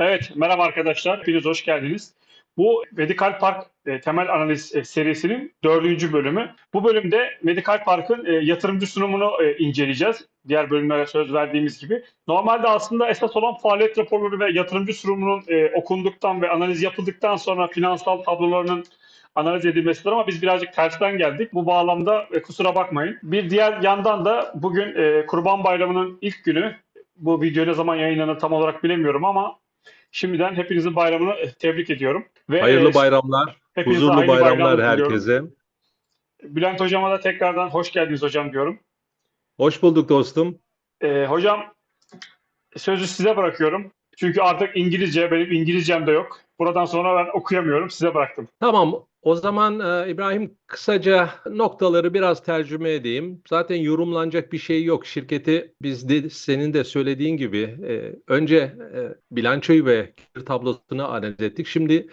Evet, merhaba arkadaşlar. Hepiniz hoş geldiniz. Bu Medikal Park e, temel analiz e, serisinin dördüncü bölümü. Bu bölümde Medikal Park'ın e, yatırımcı sunumunu e, inceleyeceğiz. Diğer bölümlere söz verdiğimiz gibi. Normalde aslında esas olan faaliyet raporları ve yatırımcı sunumunun e, okunduktan ve analiz yapıldıktan sonra finansal tablolarının analiz edilmesidir ama biz birazcık tersten geldik. Bu bağlamda e, kusura bakmayın. Bir diğer yandan da bugün e, Kurban Bayramı'nın ilk günü. Bu video ne zaman yayınlanır tam olarak bilemiyorum ama Şimdiden hepinizin bayramını e, tebrik ediyorum. Ve Hayırlı e, bayramlar, huzurlu bayramlar herkese. Bülent Hocam'a da tekrardan hoş geldiniz hocam diyorum. Hoş bulduk dostum. E, hocam sözü size bırakıyorum. Çünkü artık İngilizce, benim İngilizcem de yok. Buradan sonra ben okuyamıyorum, size bıraktım. Tamam, o zaman e, İbrahim kısaca noktaları biraz tercüme edeyim. Zaten yorumlanacak bir şey yok. Şirketi biz de senin de söylediğin gibi e, önce e, bilançoyu ve gelir tablosunu analiz ettik. Şimdi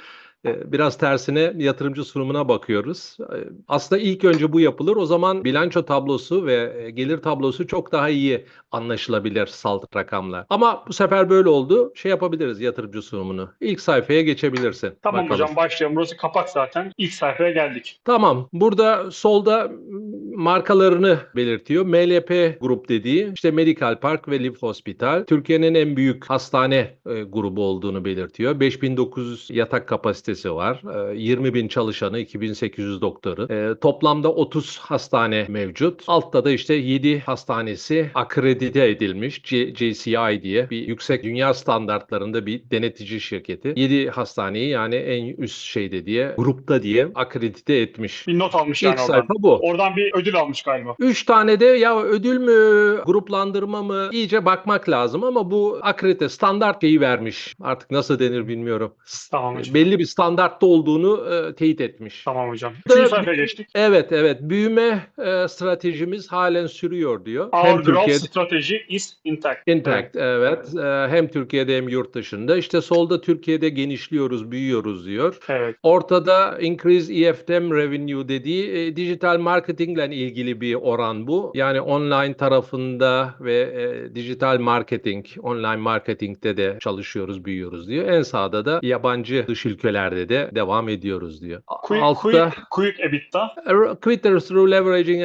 biraz tersine yatırımcı sunumuna bakıyoruz. E, Aslında ilk önce bu yapılır. O zaman bilanço tablosu ve e, gelir tablosu çok daha iyi anlaşılabilir salt rakamla. Ama bu sefer böyle oldu. Şey yapabiliriz yatırımcı sunumunu. İlk sayfaya geçebilirsin. Tamam Bakalım. hocam başlayalım. Burası kapak zaten. İlk sayfaya geldik. Tamam. Burada solda markalarını belirtiyor. MLP grup dediği işte Medical Park ve Live Hospital. Türkiye'nin en büyük hastane e, grubu olduğunu belirtiyor. 5900 yatak kapasitesi var. E, 20 bin çalışanı, 2800 doktoru. E, toplamda 30 hastane mevcut. Altta da işte 7 hastanesi akredite edilmiş. C- JCI diye bir yüksek dünya standartlarında bir denetici şirketi. 7 hastaneyi yani en üst şeyde diye grupta diye akredite etmiş. Bir not almış yani İlk oradan. sayfa bu. Oradan bir ödül almış galiba. Üç tane de ya ödül mü, gruplandırma mı iyice bakmak lazım ama bu akredite standart şeyi vermiş. Artık nasıl denir bilmiyorum. Tamam. Belli bir standartta olduğunu e, teyit etmiş. Tamam hocam. Üçüncü sayfaya geçtik. Evet evet büyüme e, stratejimiz halen sürüyor diyor. Our Hem growth Türkiye'de strategy is intact. Intact evet Ee, hem Türkiye'de hem yurt dışında işte solda Türkiye'de genişliyoruz büyüyoruz diyor. Evet. Ortada increase EFTM revenue dediği e, dijital marketingle ilgili bir oran bu. Yani online tarafında ve e, dijital marketing, online marketingde de çalışıyoruz, büyüyoruz diyor. En sağda da yabancı dış ülkelerde de devam ediyoruz diyor. Quick, Altta quick, quick EBITDA. Quitter through leveraging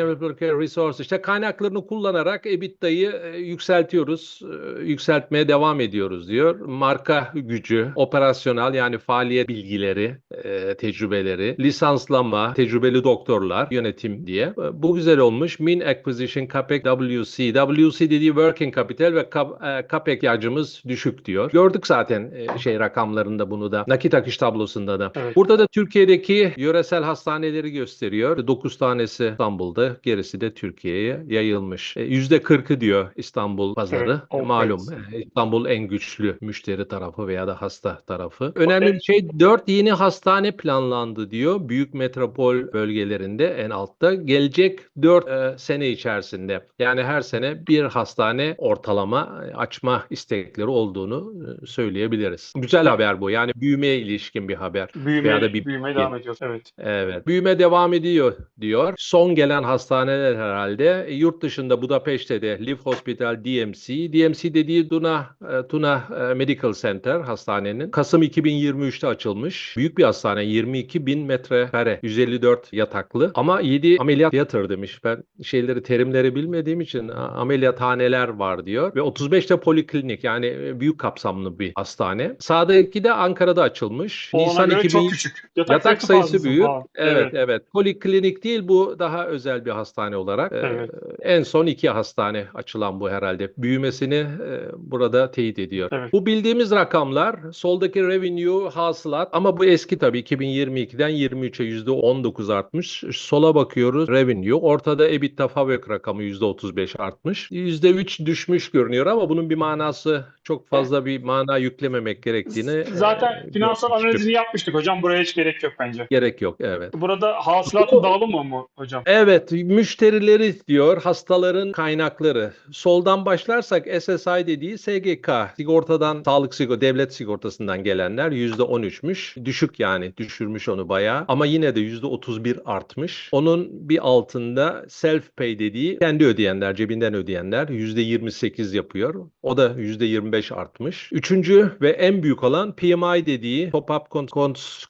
resources. İşte kaynaklarını kullanarak EBITDA'yı e, yükseltiyoruz, e, yükseltmeye devam ediyoruz diyor. Marka gücü, operasyonel yani faaliyet bilgileri, e, tecrübeleri, lisanslama, tecrübeli doktorlar, yönetim diye. E, Bu güzel olmuş. Min Acquisition, CAPEX, WC. WC dediği Working Capital ve Cap- e, CAPEX ihtiyacımız düşük diyor. Gördük zaten e, şey rakamlarında bunu da. Nakit akış tablosunda da. Evet. Burada da Türkiye'deki yöresel hastaneleri gösteriyor. 9 tanesi İstanbul'da, gerisi de Türkiye'ye yayılmış. E, %40'ı diyor İstanbul pazarı. Evet, E, Malum evet. e, İstanbul en güçlü müşteri tarafı veya da hasta tarafı. Önemli Evet. bir şey 4 yeni hastane planlandı diyor. Büyük metropol bölgelerinde en altta. Gelecek 4 sene içerisinde. Yani her sene bir hastane ortalama e, açma istekleri olduğunu e, söyleyebiliriz. Güzel haber bu. Yani büyümeye ilişkin bir haber. Büyüme, Veya da bir- büyümeye devam ediyoruz. Evet. Evet. Büyüme devam ediyor diyor. Son gelen hastaneler herhalde e, yurt dışında Budapeşte de Live Hospital DMC. DMC dediği Tuna, e, Tuna e, Medical Center hastanenin. Kasım 2023'te açılmış. Büyük bir hastane. 22 bin metrekare. 154 yataklı. Ama 7 ameliyat theater demiş. Ben şeyleri terimleri bilmediğim için ameliyathaneler var diyor. Ve 35 de poliklinik yani e, büyük kapsamlı bir hastane. Sağdaki de Ankara'da açılmış. Ona göre çok küçük. Yatak, Yatak sayısı büyük. falan. Evet, evet. Poliklinik değil bu daha özel bir hastane olarak. Ee, Evet. en son iki hastane açılan bu herhalde. Büyümesini e, burada teyit ediyor. Evet. Bu bildiğimiz rakamlar soldaki revenue hasılat ama bu eski tabii 2022'den 23'e %19 artmış. Sola bakıyoruz revenue. Ortada EBITDA FAVÖK rakamı %35 artmış. %3 düşmüş görünüyor ama bunun bir manası çok fazla bir mana yüklememek gerektiğini Zaten e, finansal analizini yapmıştık hocam. Buraya hiç gerek yok bence. Gerek yok evet. Burada hasılatın dağılımı mı hocam? Evet, müşterileri diyor, hastaların kaynakları. Soldan başlarsak SSI dediği SGK, sigortadan, sağlık sigorta, devlet sigortasından gelenler %13'müş. Düşük yani, düşürmüş onu bayağı. Ama yine de %31 artmış. Onun bir altı altında self pay dediği kendi ödeyenler, cebinden ödeyenler %28 yapıyor. O da %25 artmış. Üçüncü ve en büyük olan PMI dediği Top Up Con-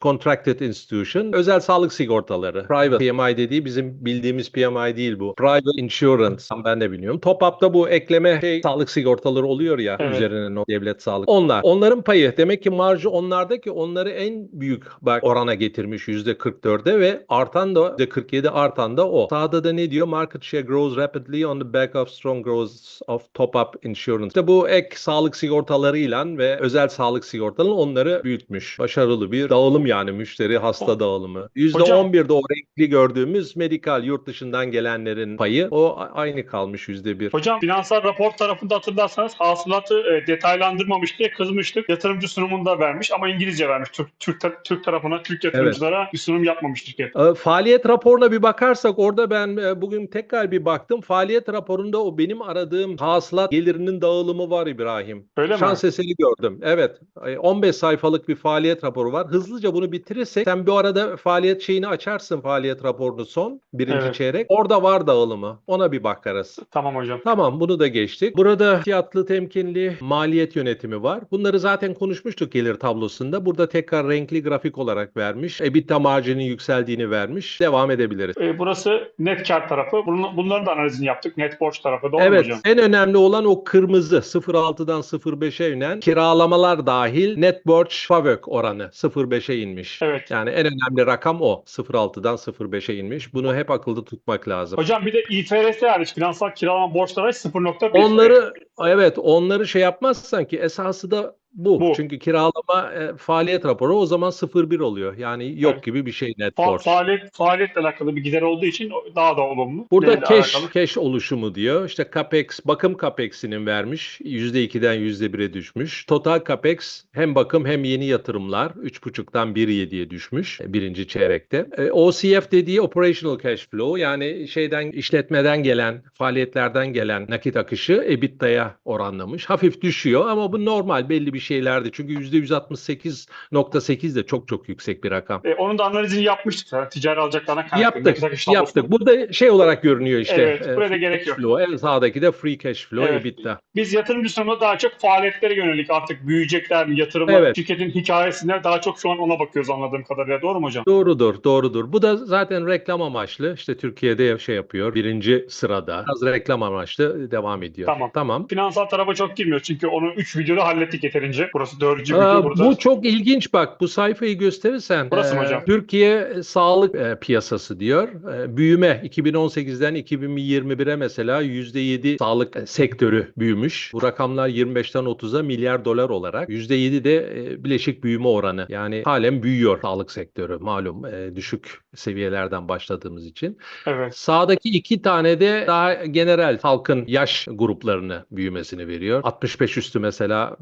Contracted Institution özel sağlık sigortaları. Private PMI dediği bizim bildiğimiz PMI değil bu. Private Insurance ben de biliyorum. Top Up'ta bu ekleme şey, sağlık sigortaları oluyor ya Evet. üzerine o devlet sağlık. Onlar. Onların payı demek ki marjı onlarda ki onları en büyük bak orana getirmiş %44'e ve artan da %47 artan da o. Sağda da ne diyor? Market share grows rapidly on the back of strong growth of top up insurance. İşte bu ek sağlık sigortalarıyla ve özel sağlık sigortaları onları büyütmüş. Başarılı bir dağılım yani müşteri hasta dağılımı. %11'de o renkli gördüğümüz medikal yurt dışından gelenlerin payı o aynı kalmış %1. Hocam finansal rapor tarafında hatırlarsanız hasılatı e, detaylandırmamış diye kızmıştık. Yatırımcı sunumunu da vermiş ama İngilizce vermiş. Türk, Türk, Türk tarafına, Türk yatırımcılara bir sunum yapmamış şirket. E, Faaliyet raporuna bir bakarsak orada ben e, bugün tekrar bir baktım. Faaliyet raporunda o benim aradığım hasılat gelirinin dağılımı var İbrahim. Öyle mi? Şans eseri gördüm. Evet. E, 15 sayfalık bir faaliyet raporu var. Hızlıca bunu bitirirsek sen bir arada faaliyet şeyini açarsın faaliyet raporunu son birinci Evet. çeyrek. Orada var dağılımı. Ona bir bakarız. Tamam hocam. Tamam bunu da geçtik. Burada fiyatlı temkinli maliyet yönetimi var. Bunları zaten konuşmuştuk gelir tablosunda. Burada tekrar renkli grafik olarak vermiş. EBITDA marjinin yükseldiğini vermiş. Devam edebiliriz. E, burası net kar tarafı. Bunun, bunların da analizini yaptık. Net borç tarafı. Doğru Evet hocam? en önemli olan o kırmızı 0.6'dan 0.5'e inen kiralamalar dahil net borç FAVÖK oranı 0.5'e inmiş. Evet. Yani en önemli rakam o 0.6'dan 0.5'e inmiş. Bunu hep akılda tutmak lazım. Hocam bir de İFRS hariç finansal kiralama borçları 0.1. Onları evet onları şey yapmazsan ki esası da bu. Bu. Çünkü kiralama e, faaliyet raporu o zaman 0.1 oluyor. Yani yok Evet. gibi bir şey net Fa- borç. faaliyet, faaliyetle alakalı bir gider olduğu için daha da olumlu. Burada alakalı? cash oluşumu diyor. İşte capex, bakım capex'inin vermiş. %2'den %1'e düşmüş. Total capex hem bakım hem yeni yatırımlar 3.5'tan 1.7'ye düşmüş e, birinci çeyrekte. E, OCF dediği operational cash flow yani şeyden işletmeden gelen, faaliyetlerden gelen nakit akışı EBITDA'ya oranlamış. Hafif düşüyor ama bu normal belli bir şeylerdi. Çünkü %168.8 de çok çok yüksek bir rakam. E, onun da analizini yapmıştık. Yani ticari alacaklarına kaynaklı. Yaptık, tablosu. yaptık. Burada şey olarak görünüyor işte. Evet, e, buraya da gerek yok. Flow. En sağdaki de free cash flow, Evet. EBITDA. Biz yatırımcı sunumunda daha çok faaliyetlere yönelik artık büyüyecekler mi, yatırımı, Evet. şirketin hikayesine daha çok şu an ona bakıyoruz anladığım kadarıyla. Doğru mu hocam? Doğrudur, doğrudur. Bu da zaten reklam amaçlı. İşte Türkiye'de şey yapıyor. Birinci sırada. Biraz reklam amaçlı devam ediyor. Tamam. Tamam. Finansal tarafa çok girmiyor çünkü onu 3 videoda hallettik yeterince. Burası 4. video. Aa, Burada bu çok ilginç bak. Bu sayfayı gösterirsen. Burası mı e, hocam? Türkiye sağlık e, piyasası diyor. E, büyüme 2018'den 2021'e mesela %7 sağlık e, sektörü büyümüş. Bu rakamlar 25'ten 30'a milyar dolar olarak. %7 de e, bileşik büyüme oranı. Yani halen büyüyor sağlık sektörü malum e, düşük seviyelerden başladığımız için. evet. Sağdaki iki tane de daha generel halkın yaş gruplarını büyümesini veriyor. 65 üstü mesela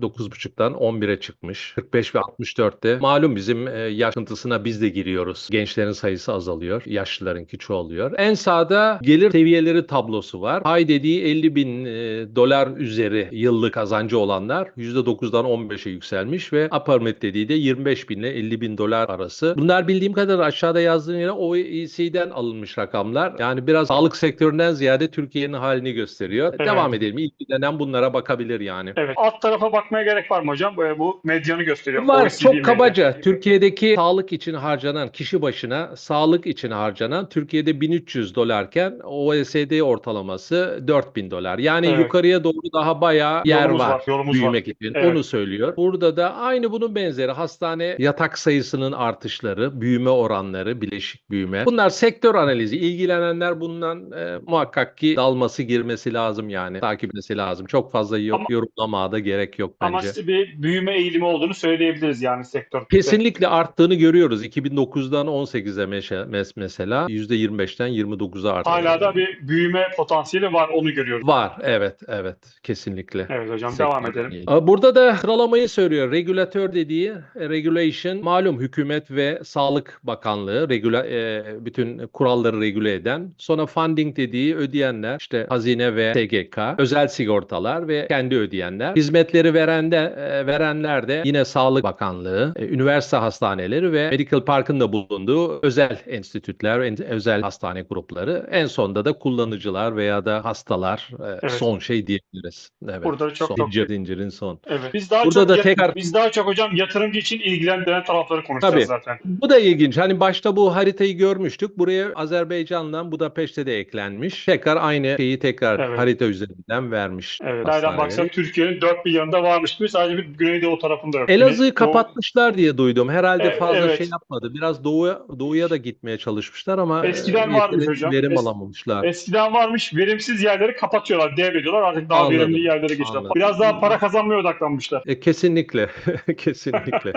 9.5'tan 11'e çıkmış. 45 ve 64'te malum bizim e, yaş sıkıntısına biz de giriyoruz. Gençlerin sayısı azalıyor. Yaşlılarınki çoğalıyor. En sağda gelir seviyeleri tablosu var. Hay dediği 50 bin e, dolar üzeri yıllık kazancı olanlar %9'dan 15'e yükselmiş ve upper mid dediği de 25 bin ile 50 bin dolar arası. Bunlar bildiğim kadarıyla aşağıda yazdığım yere OECD'den alınmış rakamlar. Yani biraz sağlık sektöründen ziyade Türkiye'nin halini gösteriyor. Evet. Devam edelim. İlgilenen bunlara bakabilir yani. Evet. Alt tarafa bakmaya gerek var mı hocam? Bu medyanı gösteriyor. Var OECD çok medya. kabaca Türkiye'deki sağlık için harcanan kişi başına sağlık için harcanan Türkiye'de 1300 dolarken OECD ortalaması 4000 dolar. Yani Evet. yukarıya doğru daha bayağı yer Yolumuz var. var, yolumuz büyümek var. için. Evet. Onu söylüyor. Burada da aynı bunun benzeri hastane yatak sayısının artışları, büyüme oranları, bileşik büyüme. Bunlar sektör analizi. İlgilenenler bundan e, muhakkak ki dalması girmesi lazım yani. Takip etmesi lazım. Çok fazla yo- Ama- yorumlamaya da gerek yok bence. Ama size bir büyüme eğilimi olduğunu söyleyebiliriz yani sektör. Kesinlikle arttığını görüyoruz. 2009'dan 18'e meşe- mes- mesela %25'ten 29'a arttı. Hala da bir büyüme potansiyeli var onu görüyoruz. Var evet evet kesinlikle. Evet hocam Sektör devam edelim. Aa, Burada da sıralamayı söylüyor. Regülatör dediği e, regulation malum hükümet ve Sağlık Bakanlığı regula, e, bütün kuralları regüle eden. Sonra funding dediği ödeyenler işte hazine ve SGK, özel sigortalar ve kendi ödeyenler. Hizmetleri veren de e, verenler de yine Sağlık Bakanlığı, e, üniversite hastaneleri ve Medical Park'ın da bulunduğu özel enstitütler, en- özel hastane grupları. En sonda da kullanıcılar veya da hastalar e, Evet. son şey diyebiliriz. Evet. Burada çok- son, çok- zincir, zincirin son. Evet. Biz daha Burada çok da yat- tekrar- biz daha çok hocam yatırımcı için ilgilendiren tarafları konuşacağız Tabii. zaten. Bu da ilginç. Hani başta bu haritayı görmüştük. Buraya Azerbaycan'dan Budapeşte de eklenmiş. Tekrar aynı şeyi tekrar Evet. harita üzerinden vermiş. Evet. Nereden baksak Türkiye'nin dört bir yanında varmış gibi sadece bir Güneydoğu tarafında yok. Elazığ'ı kapatmışlar diye duydum. Herhalde E- fazla evet. şey yapmadı. Biraz doğuya doğuya da gitmeye çalışmışlar ama Eskiden varmış hocam. verim Es- alamamışlar. Eskiden varmış verimsiz yerleri kapatıyorlar, devrediyorlar. Artık daha Anladım, verimli yerlere geçiyorlar. anladım. Biraz daha para kazanmaya odaklanmışlar. E, kesinlikle. kesinlikle.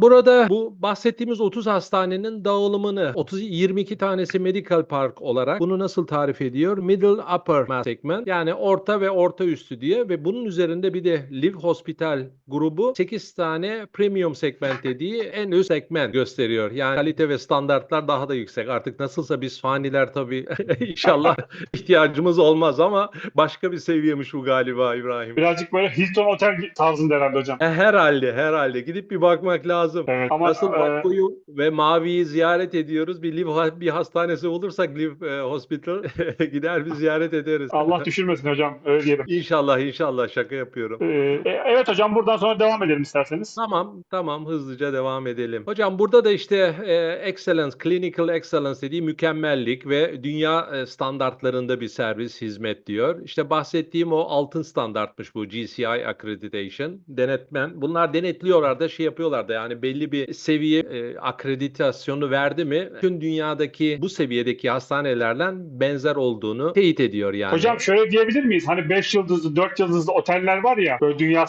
Burada bu bahsettiğimiz 30 hastanenin dağılımını 30 22 tanesi medical park olarak bunu nasıl tarif ediyor? Middle upper segment yani orta ve orta üstü diye ve bunun üzerinde bir de Live Hospital grubu 8 tane premium segment dediği en üst segment gösteriyor. Yani kalite ve standartlar daha da yüksek. Artık nasılsa biz faniler tabii inşallah ihtiyacımız olmaz ama başka bir seviyemiş bu galiba İbrahim. Birazcık böyle Hilton Otel tarzında herhalde hocam. E, Herhalde, herhalde. Gidip bir bakmak lazım. Evet. Ama Nasıl e, Bakku'yu ve Mavi'yi ziyaret ediyoruz. Bir Live bir hastanesi olursak Live e, Hospital gider bir ziyaret ederiz. Allah düşürmesin hocam. Öyle diyelim. İnşallah, inşallah şaka yapıyorum. Ee, e, evet hocam buradan sonra devam edelim isterseniz. Tamam, tamam hızlıca devam edelim. Hocam burada da işte e, excellence, clinical excellence dediği mükemmellik ve dünya e, standartlarında bir servis hizmet diyor. İşte bahsettiğim o altın standartmış bu GCI accreditation, denetmen. Bunlar denetliyorlar da şey yapıyorlar da yani belli bir seviye e, akreditasyonu verdi mi tüm dünyadaki bu seviyedeki hastanelerle benzer olduğunu teyit ediyor yani. Hocam şöyle diyebilir miyiz? Hani 5 yıldızlı, 4 yıldızlı oteller var ya böyle dünya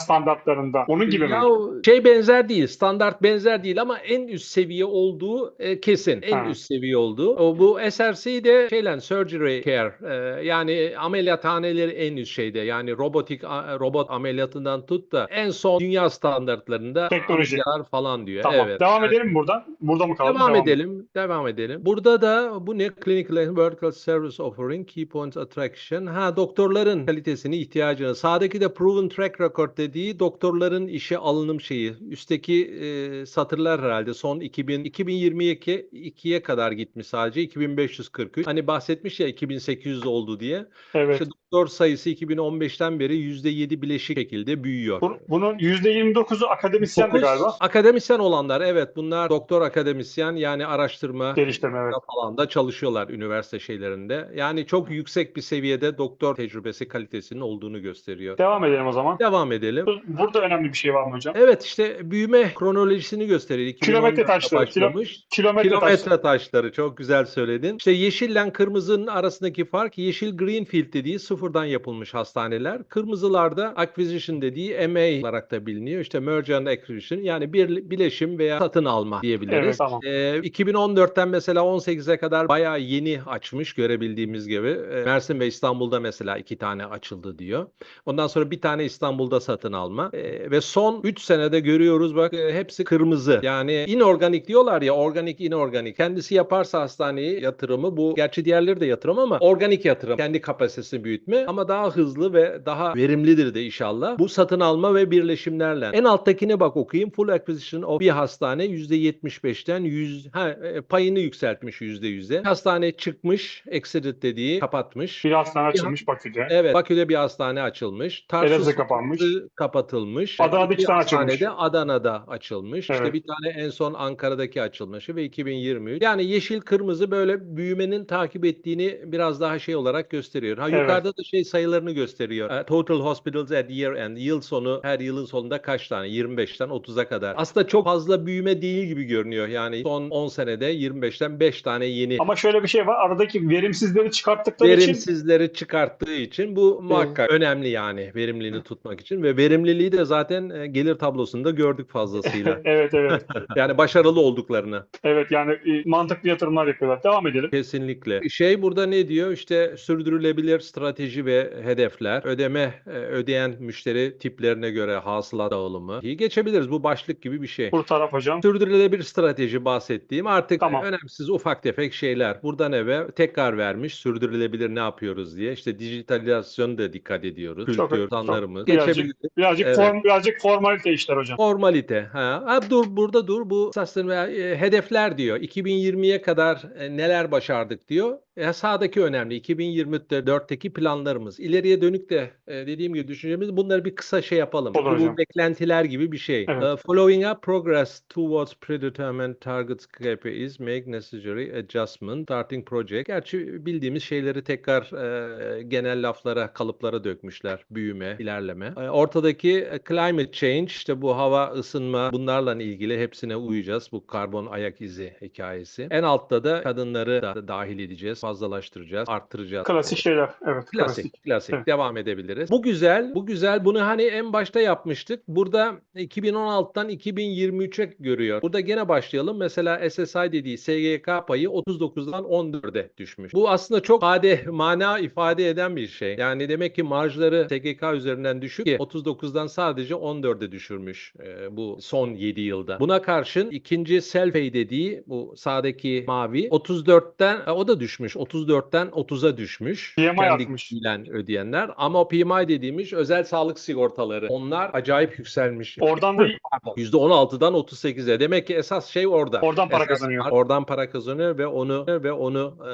standartlarında. Onun gibi mi? Ya şey benzer değil, standart benzer değil ama en üst seviye olduğu e, kesin. En Ha. üst seviye olduğu. O, bu SRC de şeyle surgery care e, yani ameliyathaneleri en üst şeyde. Yani robotik a- robot ameliyatından tut da en son dünya standartlarında Teknoloji. falan diyor. Tamam. Evet. Devam edelim mi buradan. Burada mı kaldı? Devam edelim, devam edelim. Burada da bu ne? Clinical and Vertical Service Offering, Key Points Attraction. Ha doktorların kalitesini, ihtiyacını. Sağdaki de Proven Track Record dediği doktorların işe alınım şeyi. Üstteki e, satırlar herhalde son 2000 2022 2'ye kadar gitmiş sadece 2543. Hani bahsetmiş ya 2800 oldu diye. Evet. İşte doktor sayısı 2015'ten beri %7 bileşik şekilde büyüyor. Bu- Bunun %29'u akademisyendi Dokuz galiba. Akademisyen olanlar evet bunlar doktor akademisyen yani araştırma Geliştirme evet. falan da çalışıyorlar üniversite şeylerinde. Yani çok yüksek bir seviyede doktor tecrübesi kalitesinin olduğunu gösteriyor. Devam edelim o zaman. Devam edelim. Burada önemli bir şey var mı hocam? Evet işte büyüme kronolojisini gösteriyor. 2014'te Kilometre taşları, başlamış. Kilometre, Kilometre taş. taşları çok güzel söyledin. İşte yeşille kırmızının arasındaki fark yeşil greenfield dediği sıfırdan yapılmış hastaneler. Kırmızılarda acquisition dediği MA olarak da biliniyor. İşte merger and acquisition yani bir bileşim veya satın alma diyebiliriz. Evet, tamam. Ee, 2014'ten mesela 18'e kadar bayağı yeni açmış görebildiğimiz gibi. Ee, Mersin ve İstanbul'da mesela iki tane açıldı diyor. Ondan sonra bir tane İstanbul'da satın alma. Ee, ve son 3 senede görüyoruz bak e, hepsi kırmızı. Yani inorganik diyorlar ya organik inorganik. Kendisi yaparsa hastaneyi yatırımı bu. Gerçi diğerleri de yatırım ama organik yatırım. Kendi kapasitesini büyütme ama daha hızlı ve daha verimlidir de inşallah. Bu satın alma ve birleşimlerle. En alttakine bak okuyayım. Full acquisition of bir hastane %75'ten 100 ha, e, payını yükseltmiş %100'e. Hastane çıkmış, exit dediği kapatmış. Bir hastane açılmış Bakü'de. Evet, Bakü'de bir hastane açılmış. Elazığ kapanmış. kapatılmış. Adana'da iki Bir tane açılmış. Adana'da açılmış. İşte Evet. bir tane en son Ankara'daki açılmışı ve 2023. Yani yeşil kırmızı böyle büyümenin takip ettiğini biraz daha şey olarak gösteriyor. Ha Evet. yukarıda da şey sayılarını gösteriyor. E, Total hospitals at year end. Yıl sonu her yılın sonunda kaç tane? 25'ten 30'a kadar. Aslında çok fazla büyüme değil gibi görünüyor. Yani son 10 senede 25'ten 5 tane yeni Ama şöyle bir şey var. Aradaki verimsizleri çıkarttıkları için verimsizleri çıkarttığı için bu muhakkak önemli yani verimliliğini tutmak için ve verimliliği de zaten e, gelir tablosunda gördük fazlasıyla. evet evet. yani başarılı olduklarını Evet yani e, mantıklı yatırımlar yapıyorlar. Devam edelim. kesinlikle. Şey burada ne diyor? İşte sürdürülebilir strateji strateji ve hedefler, ödeme e, ödeyen müşteri tiplerine göre hasılat dağılımı. İyi geçebiliriz. Bu başlık gibi bir şey. Bu taraf hocam. Sürdürülebilir strateji bahsettiğim artık Tamam. önemsiz ufak tefek şeyler. Buradan eve tekrar vermiş sürdürülebilir ne yapıyoruz diye. İşte dijitalizasyonu da dikkat ediyoruz. Çok- Kültür, çok- sanlarımız. birazcık- Geçebiliriz. Birazcık Evet. form birazcık formalite işler hocam. Formalite. Ha. ha, dur burada dur. Bu veya, e, hedefler diyor. 2020'ye kadar e, neler başardık diyor. E, sağdaki önemli. 2024'teki planlarımız. İleriye dönük de e, dediğim gibi düşüncemiz bunları bir kısa şey yapalım. Olur Bu hocam. beklentiler gibi bir şey. Evet. E, following up progress towards predetermined targets KPIs make necessary adjustment starting project. Gerçi bildiğimiz şeyleri tekrar e, genel laflara, kalıplara dökmüşler. Büyüme, ilerleme. E, ortadaki e, climate change işte bu hava ısınma bunlarla ilgili hepsine uyacağız. Bu karbon ayak izi hikayesi. En altta da kadınları da dahil edeceğiz, fazlalaştıracağız, arttıracağız. Klasik şeyler. Evet. Klasik, Klasik. klasik. Evet. Devam edebiliriz. Bu güzel, bu güzel. Bunu hani en başta yapmıştık. Burada 2016'dan 2023'e görüyor. Burada gene başlayalım. Mesela SSI dediği SGK payı 39'dan 14'e düşmüş. Bu aslında çok ifade, mana ifade eden bir şey. Yani demek ki marjları SGK üzerinden düşük ki 39'dan sadece 14'e düşürmüş e, bu son 7 yılda. Buna karşın ikinci Selfie dediği bu sağdaki mavi 34'ten e, o da düşmüş. 34'ten 30'a düşmüş. PMI Kendi artmış. ödeyenler. Ama o PMI dediğimiz özel sağlık sigortaları. Onlar acayip yükselmiş. Oradan da %16'dan 38'e. Demek ki esas şey orada. Oradan para Esas kazanıyor. Oradan para kazanıyor ve onu ve onu e,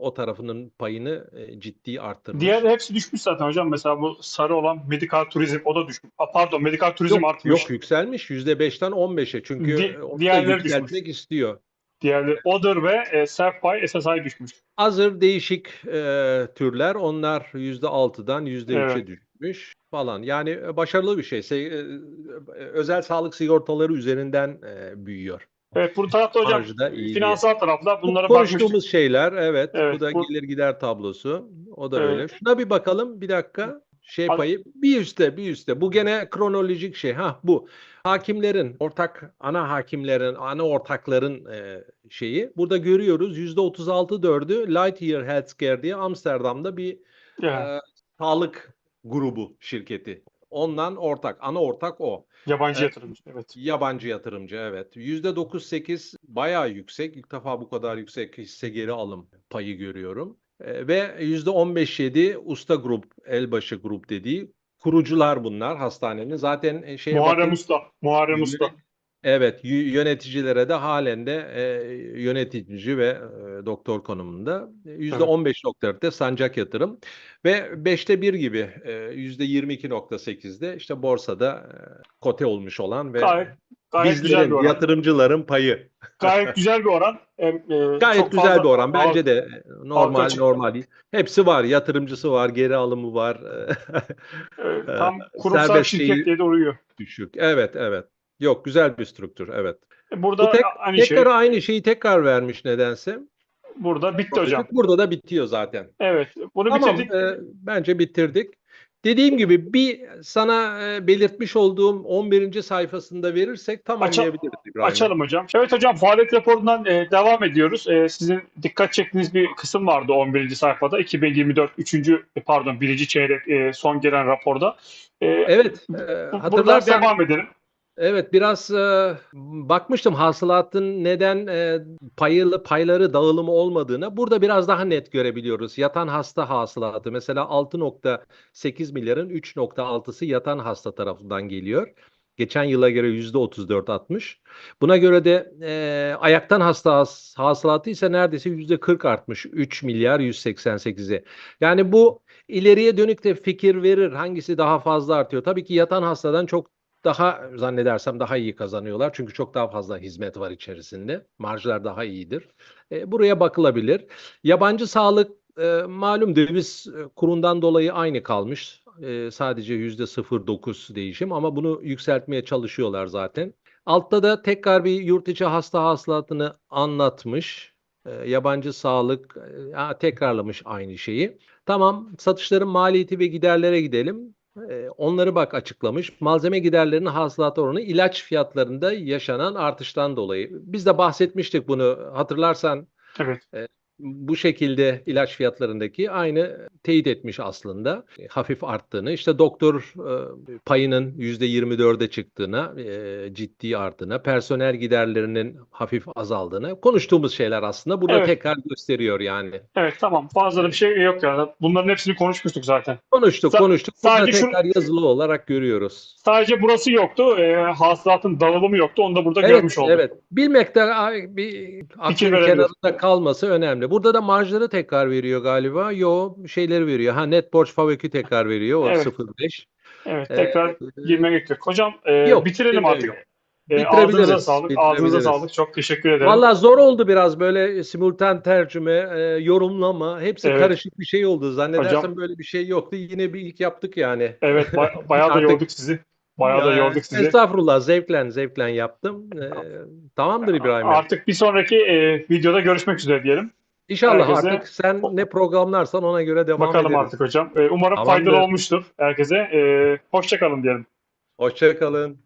o tarafının payını e, ciddi arttırmış. diğer hepsi düşmüş zaten hocam. Mesela bu sarı olan medikal turizm o da düşmüş. A, pardon medikal turizm yok, artmış. yok yükselmiş %5'ten 15'e. Çünkü Di- onu da yükseltmek istiyor. Diğerleri Other ve e, Self-Buy SSI düşmüş. Hazır değişik e, türler onlar %6'dan %3'e Evet. düşmüş falan. Yani e, başarılı bir şey. Se- e, e, özel sağlık sigortaları üzerinden e, büyüyor. Evet bu tarafta hocam da diye. finansal tarafta Bu bunlara konuştuğumuz bakmıştık. şeyler evet, Evet, bu da bu- gelir gider tablosu. O da Evet. öyle. Şuna bir bakalım bir dakika. Şey payı bir üstte bir üstte. Bu gene kronolojik şey. Ha bu. Hakimlerin ortak ana hakimlerin ana ortakların e, şeyi. Burada görüyoruz %36.4'ü Lightyear Healthcare diye Amsterdam'da bir Yani, e, sağlık grubu şirketi. Ondan ortak. Ana ortak o. yabancı Evet. yatırımcı. Evet. Yabancı yatırımcı evet. %9.8 bayağı yüksek. İlk defa bu kadar yüksek hisse geri alım payı görüyorum. E, ve %15.7 Usta Grup, Elbaşı Grup dediği kurucular bunlar hastanenin. Zaten e, şeye Muharrem bakın, Usta. Muharrem Usta. Evet, yöneticilere de halen de e, yönetici ve e, doktor konumunda. E, %15.4'te Sancak Yatırım ve 5'te 1 gibi e, %22.8'de işte borsada e, kote olmuş olan ve Gayet, gayet güzel bir bizlerin, oran. yatırımcıların payı. Gayet güzel bir oran. Hem, e, Gayet güzel fazla- bir oran. Bence de normal normal değil. Hepsi var. Yatırımcısı var, geri alımı var. e, tam kurumsal serbest şeyi- şirket diye de uyuyor. Düşük. Evet, evet. Yok, güzel bir struktür. Evet. E, Burada Bu tek- aynı Tekrar şey. aynı şeyi tekrar vermiş nedense. Burada bitti hocam. Burada da bitiyor zaten. Evet. Bunu Tamam, bitirdik. e, bence bitirdik. Dediğim gibi bir sana e, belirtmiş olduğum 11. sayfasında verirsek tamamlayabiliriz İbrahim. Açalım hocam. Evet hocam faaliyet raporundan e, devam ediyoruz. E, sizin dikkat çektiğiniz bir kısım vardı 11. sayfada. 2024 3. e, pardon 1. çeyrek e, son gelen raporda. E, Evet, e, hatırlarsan devam edelim. Evet biraz e, bakmıştım hasılatın neden e, paylı payları dağılımı olmadığına. Burada biraz daha net görebiliyoruz. Yatan hasta hasılatı mesela 6.8 milyarın 3.6'sı yatan hasta tarafından geliyor. Geçen yıla göre %34 artmış. Buna göre de e, ayaktan hasta has- hasılatı ise neredeyse %40 artmış. 3 milyar 188'e. Yani bu ileriye dönük de fikir verir. Hangisi daha fazla artıyor? Tabii ki yatan hastadan çok daha zannedersem daha iyi kazanıyorlar. Çünkü çok daha fazla hizmet var içerisinde. Marjlar daha iyidir. E, buraya bakılabilir. Yabancı sağlık e, malum döviz e, kurundan dolayı aynı kalmış. E, sadece %0.9 değişim ama bunu yükseltmeye çalışıyorlar zaten. Altta da tekrar bir yurt içi hasta hasılatını anlatmış. E, yabancı sağlık e, tekrarlamış aynı şeyi. Tamam satışların maliyeti ve giderlere gidelim. Ee, Onları bak açıklamış. Malzeme giderlerinin hasılat oranı ilaç fiyatlarında yaşanan artıştan dolayı. Biz de bahsetmiştik bunu hatırlarsan Evet. Bu şekilde ilaç fiyatlarındaki aynı teyit etmiş aslında. E, Hafif arttığını, işte doktor e, payının %24'e çıktığına, e, ciddi arttığına, personel giderlerinin hafif azaldığına konuştuğumuz şeyler aslında burada Evet. tekrar gösteriyor yani. Evet tamam fazla da bir şey yok ya. Bunların hepsini konuşmuştuk zaten. Konuştuk, Sa- konuştuk. Burada sadece tekrar yazılı olarak görüyoruz. Sadece burası yoktu. E, hasılatın dağılımı yoktu. Onu da burada Evet, görmüş olduk. evet. Bilmekte bir aklın kenarında kalması önemli. Burada da marjları tekrar veriyor galiba. Yo şeyleri veriyor. Ha net borç favökü tekrar veriyor. O Evet. 0.5. Evet Ee, tekrar girmeye gerek yok. Hocam e, Yok, bitirelim artık. yok. E, Bitirebiliriz, ağzınıza sağlık. Ağzınıza bitirebiliriz. sağlık. Çok teşekkür ederim. Valla zor oldu biraz böyle simultan tercüme, e, yorumlama. Hepsi Evet. karışık bir şey oldu. Zannedersem Hocam- böyle bir şey yoktu. Yine bir ilk yaptık yani. Evet ba- bayağı da yorduk sizi. Bayağı da yorduk sizi. Estağfurullah zevklen zevklen yaptım. E, tamamdır İbrahim. Artık bir sonraki e, videoda görüşmek üzere diyelim. İnşallah herkese- artık sen ne programlarsan ona göre devam Bakalım ederiz. artık hocam. E, umarım Tamamdır. faydalı olmuştur herkese. E, hoşça kalın diyelim. Hoşçakalın.